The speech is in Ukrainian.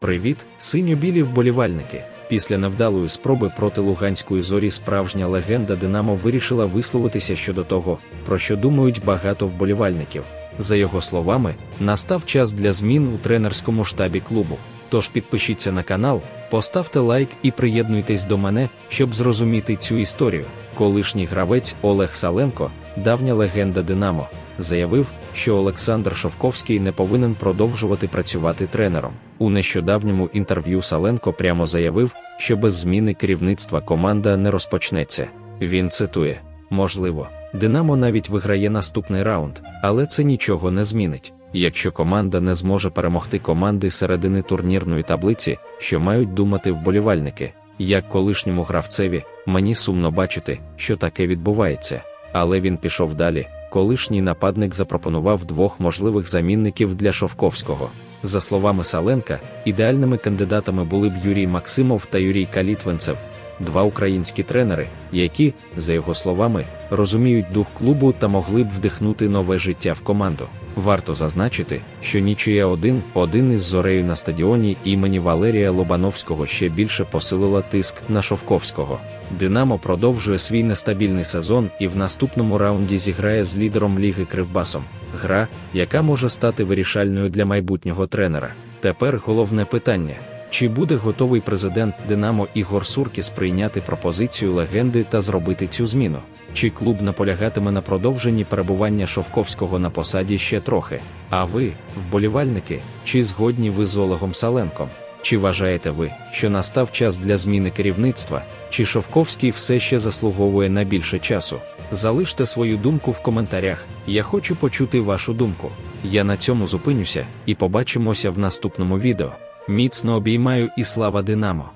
Привіт, синьо-білі вболівальники. Після невдалої спроби проти Луганської зорі справжня легенда Динамо вирішила висловитися щодо того, про що думають багато вболівальників. За його словами, настав час для змін у тренерському штабі клубу. Тож підпишіться на канал, поставте лайк і приєднуйтесь до мене, щоб зрозуміти цю історію. Колишній гравець Олег Саленко, давня легенда Динамо, заявив, що Олександр Шовковський не повинен продовжувати працювати тренером. У нещодавньому інтерв'ю Саленко прямо заявив, що без зміни керівництва команда не розпочнеться. Він цитує: можливо, Динамо навіть виграє наступний раунд, але це нічого не змінить. Якщо команда не зможе перемогти команди середини турнірної таблиці, що мають думати вболівальники, як колишньому гравцеві, мені сумно бачити, що таке відбувається. Але він пішов далі. Колишній нападник запропонував двох можливих замінників для Шовковського. За словами Саленка, ідеальними кандидатами були б Юрій Максимов та Юрій Калітвенцев, два українські тренери, які, за його словами, розуміють дух клубу та могли б вдихнути нове життя в команду. Варто зазначити, що нічия 1-1 із зорею на стадіоні імені Валерія Лобановського ще більше посилила тиск на Шовковського. Динамо продовжує свій нестабільний сезон і в наступному раунді зіграє з лідером ліги Кривбасом. Гра, яка може стати вирішальною для майбутнього тренера. Тепер головне питання. Чи буде готовий президент Динамо Ігор Суркіс прийняти пропозицію легенди та зробити цю зміну? Чи клуб наполягатиме на продовженні перебування Шовковського на посаді ще трохи? А ви, вболівальники, чи згодні ви з Олегом Саленком? Чи вважаєте ви, що настав час для зміни керівництва, чи Шовковський все ще заслуговує на більше часу? Залиште свою думку в коментарях. Я хочу почути вашу думку. Я на цьому зупинюся і побачимося в наступному відео. Міцно обіймаю і слава Динамо!